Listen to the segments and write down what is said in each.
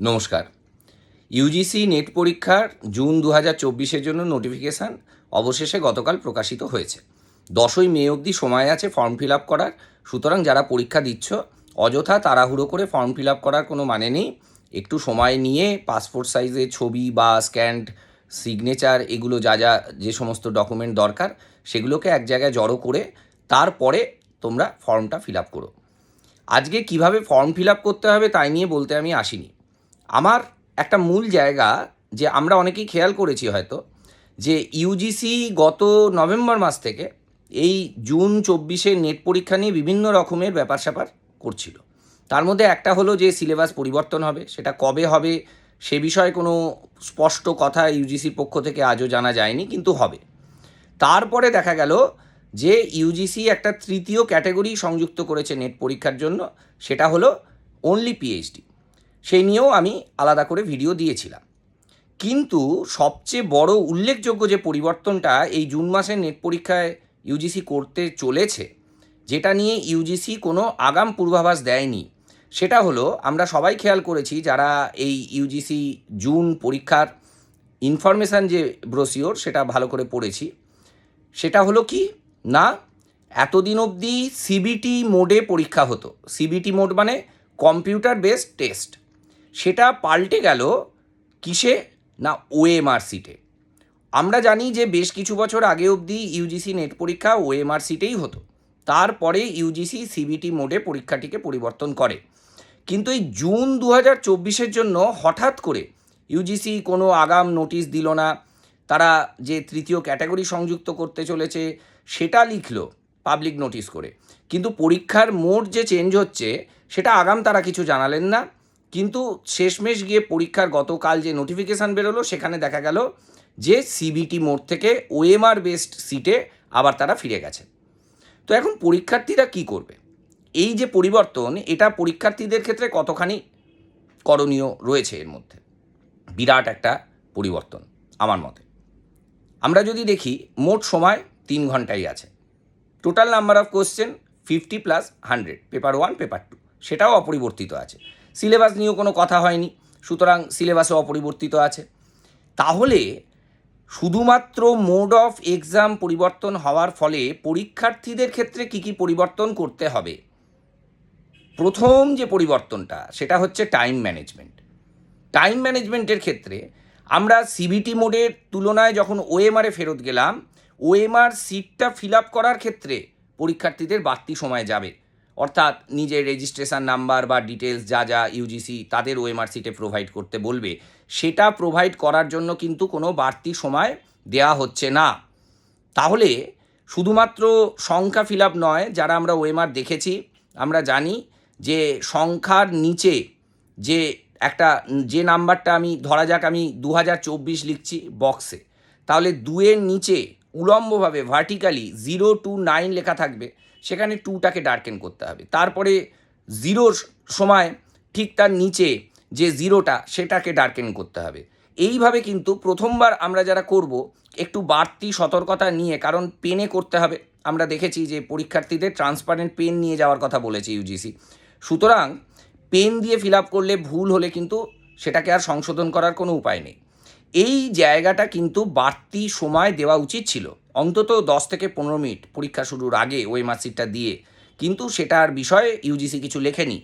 নমস্কার। UGC net পরীক্ষার June দু হাজার চব্বিশের জন্য নোটিফিকেশান অবশেষে গতকাল প্রকাশিত হয়েছে। দশই মে অবধি সময় আছে ফর্ম ফিল আপ করার। সুতরাং যারা পরীক্ষা দিচ্ছ, অযথা তাড়াহুড়ো করে ফর্ম ফিল আপ করার কোনো মানে নেই। একটু সময় নিয়ে পাসপোর্ট সাইজের ছবি বা স্ক্যান্ড সিগনেচার এগুলো যা যা, যে সমস্ত ডকুমেন্ট দরকার, সেগুলোকে এক জায়গায় জড়ো করে তারপরে তোমরা ফর্মটা ফিল আপ করো। আজকে কীভাবে ফর্ম ফিল আপ করতে হবে তাই নিয়ে বলতে আমি আসিনি। আমার একটা মূল জায়গা যে আমরা অনেকেই খেয়াল করেছি হয়তো, যে ইউজিসি গত নভেম্বর মাস থেকে এই জুন চব্বিশে নেট পরীক্ষা নিয়ে বিভিন্ন রকমের ব্যাপার স্যাপার করছিল। তার মধ্যে একটা হলো যে সিলেবাস পরিবর্তন হবে, সেটা কবে হবে, সে বিষয়ে কোনো স্পষ্ট কথা ইউজিসির পক্ষ থেকে আজও জানা যায়নি, কিন্তু হবে। তারপরে দেখা গেল যে ইউজিসি একটা তৃতীয় ক্যাটাগরি সংযুক্ত করেছে নেট পরীক্ষার জন্য, সেটা হলো অনলি পিএইচডি সেই নিয়েও আমি আলাদা করে ভিডিও দিয়েছিলাম। কিন্তু সবচেয়ে বড় উল্লেখযোগ্য যে পরিবর্তনটা এই জুন মাসের নেট পরীক্ষায় ইউজিসি করতে চলেছে, যেটা নিয়ে ইউজিসি কোনো আগাম পূর্বাভাস দেয়নি, সেটা হলো আমরা সবাই খেয়াল করেছি যারা এই ইউজিসি জুন পরীক্ষার ইনফরমেশান যে ব্রোসিওর সেটা ভালো করে পড়েছি, সেটা হলো কি? না, এতদিন অবধি সিবিটি মোডে পরীক্ষা হতো। সিবিটি মোড মানে কম্পিউটার বেসড টেস্ট সেটা পাল্টে গেল কিসে? না ওএমআর সিটে আমরা জানি যে বেশ কিছু বছর আগে অবধি ইউজিসি নেট পরীক্ষা ওএমআর সিটেই হতো। তারপরে ইউজিসি সিবিটি মোডে পরীক্ষাটিকে পরিবর্তন করে। কিন্তু এই জুন দু হাজার জন্য হঠাৎ করে ইউজিসি কোনো আগাম নোটিশ দিল না। তারা যে তৃতীয় ক্যাটাগরি সংযুক্ত করতে চলেছে, সেটা লিখলো পাবলিক নোটিশ করে। কিন্তু পরীক্ষার মোড যে চেঞ্জ হচ্ছে, সেটা আগাম তারা কিছু জানালেন না। কিন্তু শেষমেশ গিয়ে পরীক্ষার গতকাল যে নোটিফিকেশান বেরোলো, সেখানে দেখা গেল যে সিবিটি মোড থেকে ওএমআর বেসড সিটে আবার তারা ফিরে গেছে। তো এখন পরীক্ষার্থীরা কি করবে? এই যে পরিবর্তন, এটা পরীক্ষার্থীদের ক্ষেত্রে কতখানি করণীয় রয়েছে এর মধ্যে? বিরাট একটা পরিবর্তন আমার মতে। আমরা যদি দেখি, মোট সময় তিন ঘন্টাই আছে। Total number of question fifty plus hundred paper one paper two সেটাও অপরিবর্তিত আছে। সিলেবাস নিয়েও কোনো কথা হয়নি, সুতরাং সিলেবাসে অপরিবর্তিত আছে। তাহলে শুধুমাত্র মোড অফ এক্সাম পরিবর্তন হওয়ার ফলে পরীক্ষার্থীদের ক্ষেত্রে কী কী পরিবর্তন করতে হবে? প্রথম যে পরিবর্তনটা, সেটা হচ্ছে টাইম ম্যানেজমেন্ট টাইম ম্যানেজমেন্টের ক্ষেত্রে আমরা সিবিটি মোডের তুলনায় যখন ওএমআরে ফেরত গেলাম ওএমআর সিটটা ফিল আপ করার ক্ষেত্রে পরীক্ষার্থীদের বাড়তি সময় যাবে। অর্থাৎ নিজের রেজিস্ট্রেশন নাম্বার বা ডিটেলস যা যা ইউজিসি তাদের ওএমআর সিটে প্রোভাইড করতে বলবে, সেটা প্রোভাইড করার জন্য কিন্তু কোনো বাড়তি সময় দেয়া হচ্ছে না। তাহলে শুধুমাত্র সংখ্যা ফিল নয়, যারা আমরা ওএমআর দেখেছি, আমরা জানি যে সংখ্যার নিচে যে একটা, যে নাম্বারটা আমি, ধরা যাক আমি দু হাজার চব্বিশ লিখছি বক্সে তাহলে দুয়ের নিচে উলম্বভাবে ভার্টিক্যালি জিরো টু নাইন লেখা থাকবে। সেখানে টুটাকে ডার্কেন করতে হবে। তারপরে জিরোর সময় ঠিক তার নিচে যে জিরোটা সেটাকে ডার্কেন করতে হবে। এইভাবে কিন্তু প্রথমবার আমরা যারা করব, একটু বাড়তি সতর্কতা নিয়ে, কারণ পেনে করতে হবে। আমরা দেখেছি যে পরীক্ষার্থীদের ট্রান্সপারেন্ট পেন নিয়ে যাওয়ার কথা বলেছে ইউজিসি সুতরাং পেন দিয়ে ফিল আপ করলে ভুল হলে কিন্তু সেটাকে আর সংশোধন করার কোনো উপায় নেই। এই জায়গাটা কিন্তু বাড়তি সময় দেওয়া উচিত ছিল। অন্তত দশ থেকে পনেরো মিনিট পরীক্ষা শুরুর আগে ওই মার্কশিটটা দিয়ে। কিন্তু সেটার বিষয়ে ইউজিসি কিছু লেখেনি।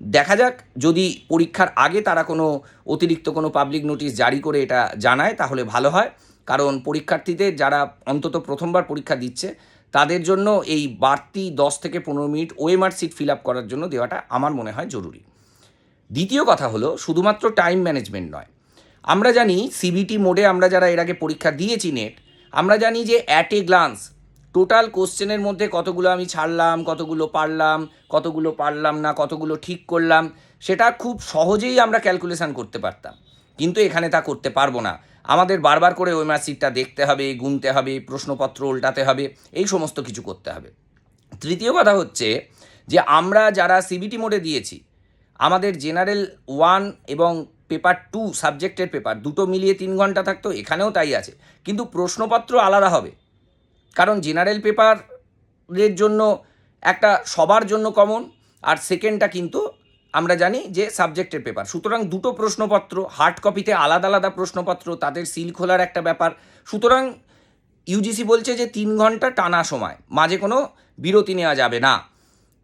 দেখা যাক, যদি পরীক্ষার আগে তারা কোনো অতিরিক্ত কোনো পাবলিক নোটিশ জারি করে এটা জানায়, তাহলে ভালো হয়। কারণ পরীক্ষার্থীদের যারা অন্তত প্রথমবার পরীক্ষা দিচ্ছে, তাদের জন্য এই বাড়তি দশ থেকে পনেরো minute OMR sheet fill up করার জন্য দেওয়াটা আমার মনে হয় জরুরি। দ্বিতীয় কথা হলো, শুধুমাত্র টাইম ম্যানেজমেন্ট নয়। আমরা জানি সিবিটি মোডে আমরা যারা এর আগে পরীক্ষা দিয়েছি নেট আমরা জানি যে অ্যাট এ গ্লান্স টোটাল কোশ্চেনের মধ্যে কতগুলো আমি ছাড়লাম, কতগুলো পারলাম কতগুলো পারলাম না, কতগুলো ঠিক করলাম, সেটা খুব সহজেই আমরা ক্যালকুলেশান করতে পারতাম। কিন্তু এখানে তা করতে পারব না। আমাদের বারবার করে ওই সিটটা দেখতে হবে, গুনতে হবে, প্রশ্নপত্র উল্টাতে হবে, এই সমস্ত কিছু করতে হবে। তৃতীয় কথা হচ্ছে যে আমরা যারা সিবিটি মোডে দিয়েছি, আমাদের জেনারেল ওয়ান এবং পেপার টু, সাবজেক্টের পেপার, দুটো মিলিয়ে তিন ঘণ্টা থাকতো, এখানেও তাই আছে। কিন্তু প্রশ্নপত্র আলাদা হবে। কারণ জেনারেল পেপারের জন্য একটা সবার জন্য কমন, আর সেকেন্ডটা কিন্তু আমরা জানি যে সাবজেক্টের পেপার। সুতরাং দুটো প্রশ্নপত্র, হার্ড কপিতে আলাদা আলাদা প্রশ্নপত্র, তাদের সিল খোলার একটা ব্যাপার। সুতরাং ইউজিসি বলছে যে তিন ঘণ্টা টানা সময়, মাঝে কোনো বিরতি নেওয়া যাবে না।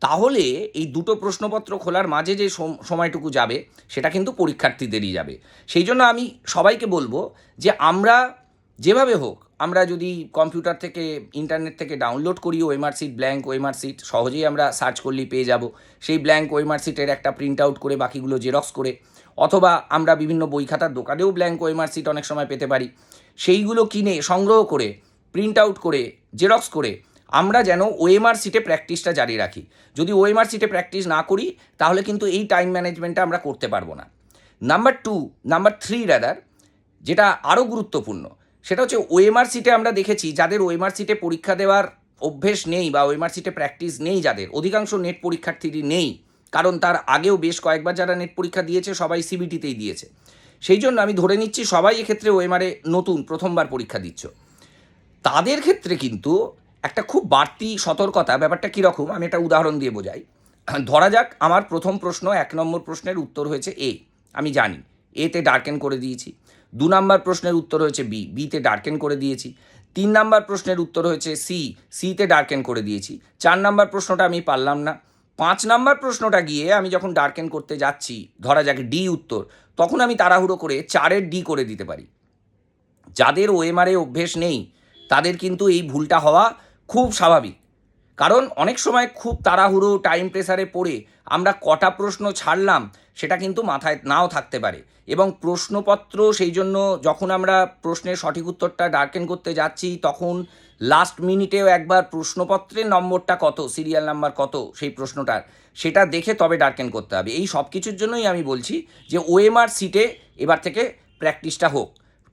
তাহলে এই দুটো প্রশ্নপত্র খোলার মাঝে যে সম- সময়টুকু যাবে, সেটা কিন্তু পরীক্ষার্থীদেরই যাবে। সেই জন্য আমি সবাইকে বলব যে আমরা যেভাবে হোক, আমরা যদি কম্পিউটার থেকে, ইন্টারনেট থেকে ডাউনলোড করি সিট ব্ল্যাঙ্ক সিট সহজেই আমরা সার্চ করলেই পেয়ে যাব। সেই ব্ল্যাঙ্ক ওএমআর সিটের একটা প্রিন্ট আউট করে, বাকিগুলো জেরক্স করে, অথবা আমরা বিভিন্ন বই খাতার দোকানেও ব্ল্যাঙ্ক সিট অনেক সময় পেতে পারি। সেইগুলো কিনে, সংগ্রহ করে প্রিন্ট আউট করে জেরক্স করে আমরা যেন ওএমআর সিটে প্র্যাকটিসটা জারি রাখি। যদি ওএমআর সিটে প্র্যাকটিস না করি, তাহলে কিন্তু এই টাইম ম্যানেজমেন্টটা আমরা করতে পারব না। Number two number three rather যেটা আরও গুরুত্বপূর্ণ, সেটা হচ্ছে ওএমআর সিটে আমরা দেখেছি, যাদের ওএমআর সিটে পরীক্ষা দেওয়ার অভ্যেস নেই বা ওএমআর সিটে প্র্যাকটিস নেই যাদের, অধিকাংশ নেট পরীক্ষার্থীরই নেই, কারণ তার আগেও বেশ কয়েকবার যারা নেট পরীক্ষা দিয়েছে, সবাই সিবিটিতেই দিয়েছে। সেই জন্য আমি ধরে নিচ্ছি, সবাই এক্ষেত্রে ওএমআরে নতুন, প্রথমবার পরীক্ষা দিচ্ছ। তাদের ক্ষেত্রে কিন্তু একটা খুব বাড়তি সতর্কতা, ব্যাপারটা কীরকম আমি একটা উদাহরণ দিয়ে বোঝাই। ধরা যাক, আমার প্রথম প্রশ্ন, এক নম্বর প্রশ্নের উত্তর হয়েছে এ আমি জানি। এতে ডার্কেন করে দিয়েছি। দু নম্বর প্রশ্নের উত্তর হয়েছে বি বিতে ডার্কেন করে দিয়েছি। তিন নম্বর প্রশ্নের উত্তর হয়েছে সি সিতে ডার্কেন করে দিয়েছি। চার নম্বর প্রশ্নটা আমি পারলাম না। পাঁচ নাম্বার প্রশ্নটা গিয়ে আমি যখন ডার্কেন করতে যাচ্ছি, ধরা যাক ডি উত্তর, তখন আমি তাড়াহুড়ো করে চারের ডি করে দিতে পারি। যাদের ওএমআরে অভ্যেস নেই, তাদের কিন্তু এই ভুলটা হওয়া খুব স্বাভাবিক। কারণ অনেক সময় খুব তাড়াহুড়ো টাইম প্রেসারে পড়ে আমরা কটা প্রশ্ন ছাড়লাম, সেটা কিন্তু মাথায় নাও থাকতে পারে। এবং প্রশ্নপত্র সেই জন্য যখন আমরা প্রশ্নের সঠিক উত্তরটা ডার্কেন করতে যাচ্ছি, তখন লাস্ট মিনিটেও একবার প্রশ্নপত্রের নম্বরটা কত সিরিয়াল নাম্বার কত, সেই প্রশ্নটার, সেটা দেখে তবে ডার্কেন করতে হবে। এই সব কিছুর জন্যই আমি বলছি যে ওএমআর সিটে এবার থেকে প্র্যাকটিসটা হোক।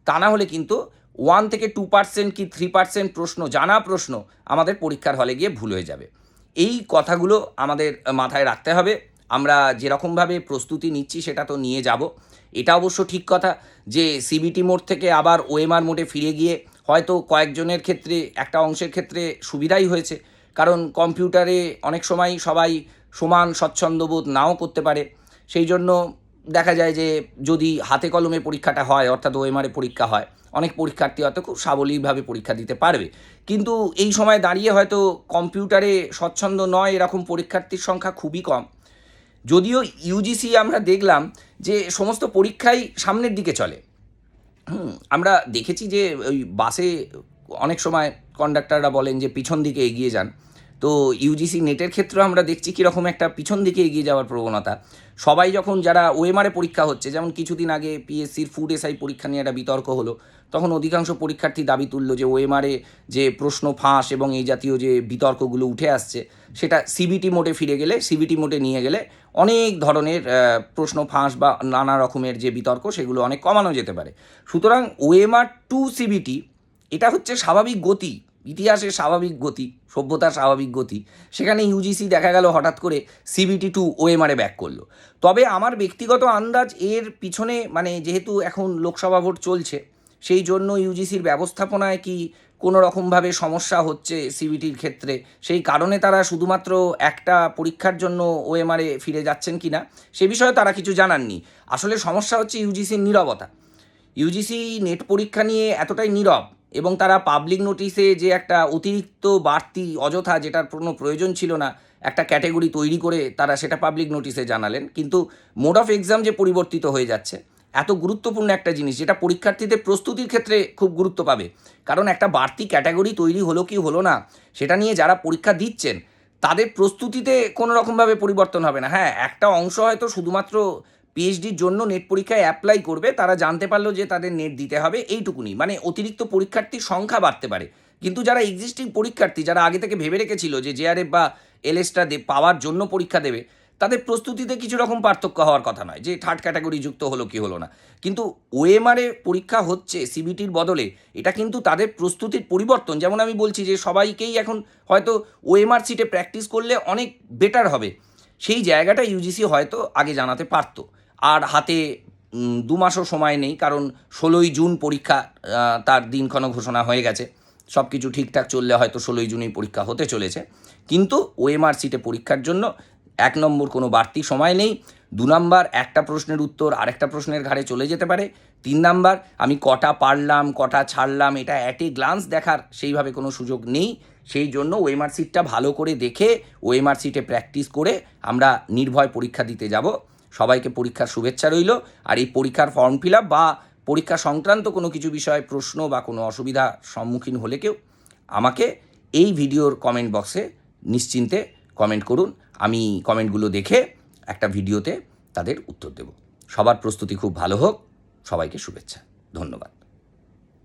তা না হলে কিন্তু ওয়ান থেকে টু পার্সেন্ট কি থ্রি পার্সেন্ট প্রশ্ন, জানা প্রশ্ন আমাদের পরীক্ষার হলে গিয়ে ভুল হয়ে যাবে। এই কথাগুলো আমাদের মাথায় রাখতে হবে। আমরা যেরকমভাবে প্রস্তুতি নিচ্ছি সেটা তো নিয়ে যাব। এটা অবশ্য ঠিক কথা যে সিবিটি মোড থেকে আবার ওএমআর মোডে ফিরে গিয়ে হয়তো কয়েকজনের ক্ষেত্রে, একটা অংশের ক্ষেত্রে সুবিধাই হয়েছে। কারণ কম্পিউটারে অনেক সময় সবাই সমান স্বচ্ছন্দবোধ নাও করতে পারে। সেই জন্য দেখা যায় যে যদি হাতে কলমে পরীক্ষাটা হয়, অর্থাৎ ওএমআরে পরীক্ষা হয়, অনেক পরীক্ষার্থী হয়তো খুব সাবলীলভাবে পরীক্ষা দিতে পারবে। কিন্তু এই সময় দাঁড়িয়ে হয়তো কম্পিউটারে স্বচ্ছন্দ নয় এরকম পরীক্ষার্থীর সংখ্যা খুবই কম। যদিও ইউজিসি আমরা দেখলাম যে সমস্ত পরীক্ষাই সামনের দিকে চলে। আমরা দেখেছি যে ওই বাসে অনেক সময় কন্ডাক্টররা বলেন যে পিছন দিকে এগিয়ে যান। তো ইউজিসি নেটের ক্ষেত্রেও আমরা দেখছি কীরকম একটা পিছন দিকে এগিয়ে যাওয়ার প্রবণতা। সবাই যখন যারা ওএমআরে পরীক্ষা হচ্ছে, যেমন কিছুদিন আগে পিএসসির ফুড এসআই পরীক্ষা নিয়ে একটা বিতর্ক হলো, তখন অধিকাংশ পরীক্ষার্থী দাবি তুলল যে ওএমআরে যে প্রশ্ন ফাঁস এবং এই জাতীয় যে বিতর্কগুলো উঠে আসছে, সেটা সিবিটি মোডে ফিরে গেলে সিবিটি মোডে নিয়ে গেলে অনেক ধরনের প্রশ্ন ফাঁস বা নানা রকমের যে বিতর্ক, সেগুলো অনেক কমানো যেতে পারে। সুতরাং ওএমআর টু সিবিটি এটা হচ্ছে স্বাভাবিক গতি। ইতিহাসের স্বাভাবিক গতি, সভ্যতার স্বাভাবিক গতি, সেখানে ইউজিসি দেখা গেল হঠাৎ করে সিবিটি টু ওএমআরে ব্যাক করল। তবে আমার ব্যক্তিগত আন্দাজ এর পিছনে মানে যেহেতু এখন লোকসভা ভোট চলছে, সেই জন্য ইউজিসির ব্যবস্থাপনায় কি কোনো রকমভাবে সমস্যা হচ্ছে সিবিটির ক্ষেত্রে? সেই কারণে তারা শুধুমাত্র একটা পরীক্ষার জন্য ওএমআরে ফিরে যাচ্ছেন কি না সে বিষয়ে তারা কিছু জানাননি। আসলে সমস্যা হচ্ছে ইউজিসির নীরবতা। ইউজিসি নেট পরীক্ষা নিয়ে এতটাই নীরব এবং তারা পাবলিক নোটিসে যে একটা অতিরিক্ত বাড়তি অযথা যেটার কোনো প্রয়োজন ছিল না, একটা ক্যাটেগরি তৈরি করে তারা সেটা পাবলিক নোটিসে জানালেন। কিন্তু মোড অফ এক্সাম যে পরিবর্তিত হয়ে যাচ্ছে, এত গুরুত্বপূর্ণ একটা জিনিস যেটা পরীক্ষার্থীদের প্রস্তুতির ক্ষেত্রে খুব গুরুত্ব পাবে। কারণ একটা বাড়তি ক্যাটাগরি তৈরি হলো কি হলো না, সেটা নিয়ে যারা পরীক্ষা দিচ্ছেন, তাদের প্রস্তুতিতে কোনো রকমভাবে পরিবর্তন হবে না। হ্যাঁ একটা অংশ হয়তো শুধুমাত্র পিএইচডির জন্য নেট পরীক্ষায় অ্যাপ্লাই করবে, তারা জানতে পারল যে তাদের নেট দিতে হবে, এইটুকুনি। মানে অতিরিক্ত পরীক্ষার্থীর সংখ্যা বাড়তে পারে। কিন্তু যারা এক্সিস্টিং পরীক্ষার্থী, যারা আগে থেকে ভেবে রেখেছিল যে জেআরএফ বা এলএসটা দে পাওয়ার জন্য পরীক্ষা দেবে, তাদের প্রস্তুতিতে কিছু রকম পার্থক্য হওয়ার কথা নয়, যে থার্ড ক্যাটাগরি যুক্ত হলো কি হলো না। কিন্তু ওএমআরে পরীক্ষা হচ্ছে সিবিটির বদলে, এটা কিন্তু তাদের প্রস্তুতির পরিবর্তন। যেমন আমি বলছি যে সবাইকেই এখন হয়তো ওএমআর সিটে প্র্যাকটিস করলে অনেক বেটার হবে। সেই জায়গাটা ইউজিসি হয়তো আগে জানাতে পারতো। আর হাতে দু মাসও সময় নেই, কারণ ষোলোই জুন পরীক্ষা তার দিনক্ষণ ঘোষণা হয়ে গেছে। সব কিছু ঠিকঠাক চললে হয়তো ষোলোই জুনেই পরীক্ষা হতে চলেছে। কিন্তু ওএমআর সিটে পরীক্ষার জন্য এক নম্বর কোনো বাড়তি সময় নেই। দু নম্বর একটা প্রশ্নের উত্তর আরেকটা প্রশ্নের ঘাড়ে চলে যেতে পারে। তিন নাম্বার, আমি কটা পারলাম, কটা ছাড়লাম, এটা অ্যাট গ্লান্স দেখার সেইভাবে কোনো সুযোগ নেই। সেই জন্য ওএমআর সিটটা ভালো করে দেখে ওএমআর সিটে প্র্যাকটিস করে আমরা নির্ভয় পরীক্ষা দিতে যাব। সবাইকে পরীক্ষার শুভেচ্ছা রইল। আর এই পরীক্ষার ফর্ম ফিল বা পরীক্ষা সংক্রান্ত কোনো কিছু বিষয়ে প্রশ্ন বা কোনো অসুবিধা সম্মুখীন হলে কেউ আমাকে এই ভিডিওর কমেন্ট বক্সে নিশ্চিন্তে কমেন্ট করুন। আমি কমেন্টগুলো দেখে একটা ভিডিওতে তাদের উত্তর দেব। সবার প্রস্তুতি খুব ভালো হোক। সবাইকে শুভেচ্ছা। ধন্যবাদ।